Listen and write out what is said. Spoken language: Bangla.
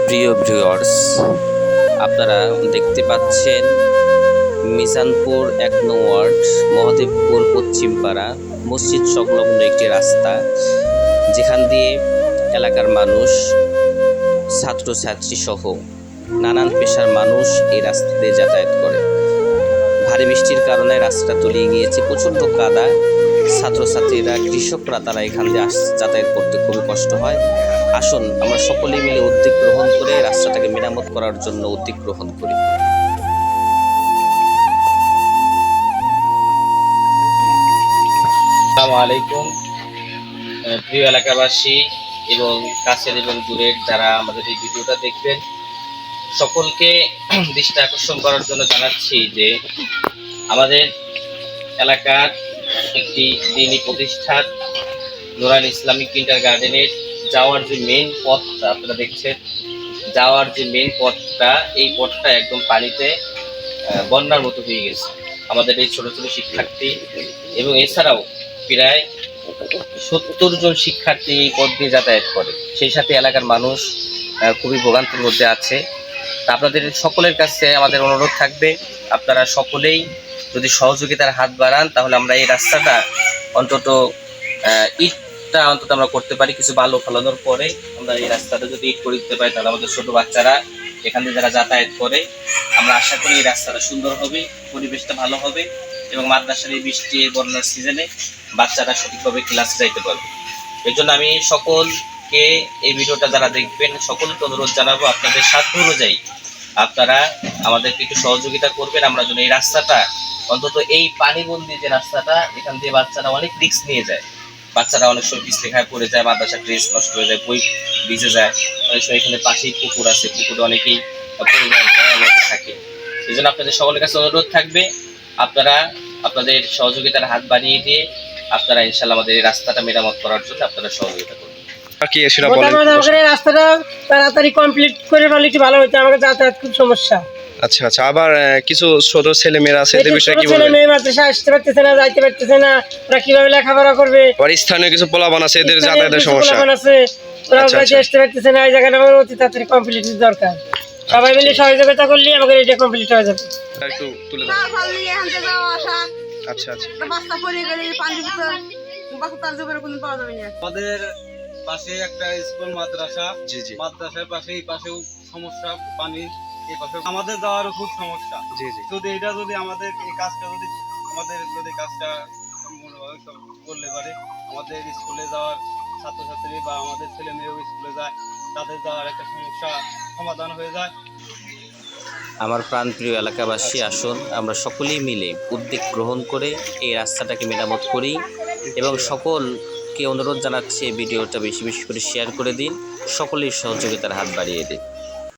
প্রিয় ভিউয়ার্স আপনারা দেখতে পাচ্ছেন মিজানপুর এক ওয়ার্ড, মহাদেবপুর পশ্চিমপাড়া, মসজিদ সংলগ্ন একটি রাস্তা, যেখান দিয়ে এলাকার মানুষ ছাত্রছাত্রী সহ নানান পেশার মানুষ এই রাস্তা দিয়ে যাতায়াত করে। ভারী বৃষ্টির কারণে রাস্তাটা তলিয়ে গিয়েছে, প্রচণ্ড কাদা। ছাত্রছাত্রীরা, কৃষকরা তারা এখান দিয়ে যাতায়াত করতে খুবই কষ্ট হয়। আসুন, আমরা সকলে মিলে উদ্যোগ গ্রহণ করে রাস্তাটাকে মেরামত করার জন্য উদ্যোগ গ্রহণ করি। আসসালামু আলাইকুম। প্রিয় এলাকাবাসী এবং কাছের এবং দূরের যারা আমাদের এই ভিডিওটা দেখবেন, সকলকে দৃষ্টি আকর্ষণ করার জন্য জানাচ্ছি যে আমাদের এলাকার একটি দিনী প্রতিষ্ঠান নুরান ইসলামিক কিন্টার গার্ডেনের যাওয়ার যে মেন পথটা, আপনারা দেখছেন, যাওয়ার যে মেন পথটা, এই পথটা একদম পানিতে বন্যার মতো হয়ে গেছে। আমাদের এই ছোট ছোট শিক্ষার্থী এবং এছাড়াও প্রায় সত্তর জন শিক্ষার্থী এই পথ দিয়ে যাতায়াত করে। সেই সাথে এলাকার মানুষ খুবই ভোগান্তির মধ্যে আছে। আপনাদের সকলের কাছে আমাদের অনুরোধ থাকবে, আপনারা সকলেই যদি সহযোগিতার হাত বাড়ান, তাহলে আমরা এই রাস্তাটা অন্তত ইটটা অন্তত আমরা করতে পারি, কিছু বালু ফলানোর পরে আমরা এই রাস্তাটা যদি ইট করে দিতে পারি, তাহলে আমাদের ছোট বাচ্চারা এখান দিয়ে যারা যাতায়াত করে, আমরা আশা করি এই রাস্তাটা সুন্দর হবে, পরিবেশটা ভালো হবে এবং মাদ্রাসার এই বৃষ্টি, বন্যার সিজনে বাচ্চারা সঠিকভাবে ক্লাসে যাইতে পারবে। এই জন্য আমি সকলকে এই ভিডিওটা যারা দেখবেন, সকলকে অনুরোধ জানাব আপনাদের সাধ্য অনুযায়ী আপনারা আমাদেরকে একটু সহযোগিতা করবেন। আমরা যেন এই রাস্তাটা, অন্তত এই পানিবন্দি যে রাস্তাটা, এখান দিয়ে বাচ্চারা অনেক রিস্ক নিয়ে যায়। বাচ্চারা অনেক সময় পিছলে খায় পড়ে যায় মাদ্রাসা ড্রেস নষ্ট হয়ে যায়, বই ভিজে যায়। অনেক সময় এখানে পাশেই পুকুর আছে, পুকুরে অনেকেই থাকে। সেই জন্য আপনাদের সকলের কাছে অনুরোধ থাকবে, আপনারা আপনাদের সহযোগিতার হাত বাড়িয়ে দিয়ে আপনারা ইনশাল্লাহ আমাদের এই রাস্তাটা মেরামত করার জন্য আপনারা সহযোগিতা করবেন। কি সেটা বলেন। মোটামুটি আমাদের রাস্তাটা তাড়াতাড়ি কমপ্লিট করে ফেলে একটু ভালো হতো আমাকে যাতায়াত খুব সমস্যা। আচ্ছা আচ্ছা আবার কিছু ছোট ছেলে মেয়েরা আছে এদের বিষয়ে কি ছেলে বলবেন মেয়ে মাদ্রাসা আসতে পারতেছে না যাইতে পারতেছে না ওরা কীভাবে লেখাপড়া করবে? আবার স্থানীয় কিছু পোলাবান আছে এদের যাতায়াতের সমস্যা? পোলাপান আছে ওরা আচ্ছা, যাইতে আচ্ছা। আসতে পারতেছে না এই জায়গাটা আমার অতি তাড়াতাড়ি কমপ্লিট দরকার। সবাই মিলে সহযোগিতা করলে আমাদের এটা কমপ্লিট হয়ে যাবে। একটু তুলে দাও আচ্ছা আচ্ছা। একটা বাস্তা গেলে পানির ভিতর বাসা তার জোগাড় কোনো পাওয়া যাবে না। আমাদের পাশে একটা স্কুল মাদ্রাসা। জি জি। মাদ্রাসার পাশে এই পাশেও সমস্যা পানি এই পাশে আমাদের যাওয়ারও খুব সমস্যা। জি জি। যদি এটা যদি আমাদের এই কাজটা যদি আমাদের যদি কাজটা করলে পারে আমাদের স্কুলে যাওয়ার ছাত্রছাত্রী বা আমাদের ছেলে মেয়েও স্কুলে যায় তাদের যাওয়ার একটা সমস্যা সমাধান হয়ে যায়। আমার প্রাণপ্রিয় এলাকাবাসী আসুন আমরা সকলেই মিলে উদ্যোগ গ্রহণ করে এই রাস্তাটাকে মেরামত করি। এবং সকলকে অনুরোধ জানাচ্ছি এই ভিডিওটা বেশি বেশি করে শেয়ার করে দিন। সকলের সহযোগিতার হাত বাড়িয়ে দিন।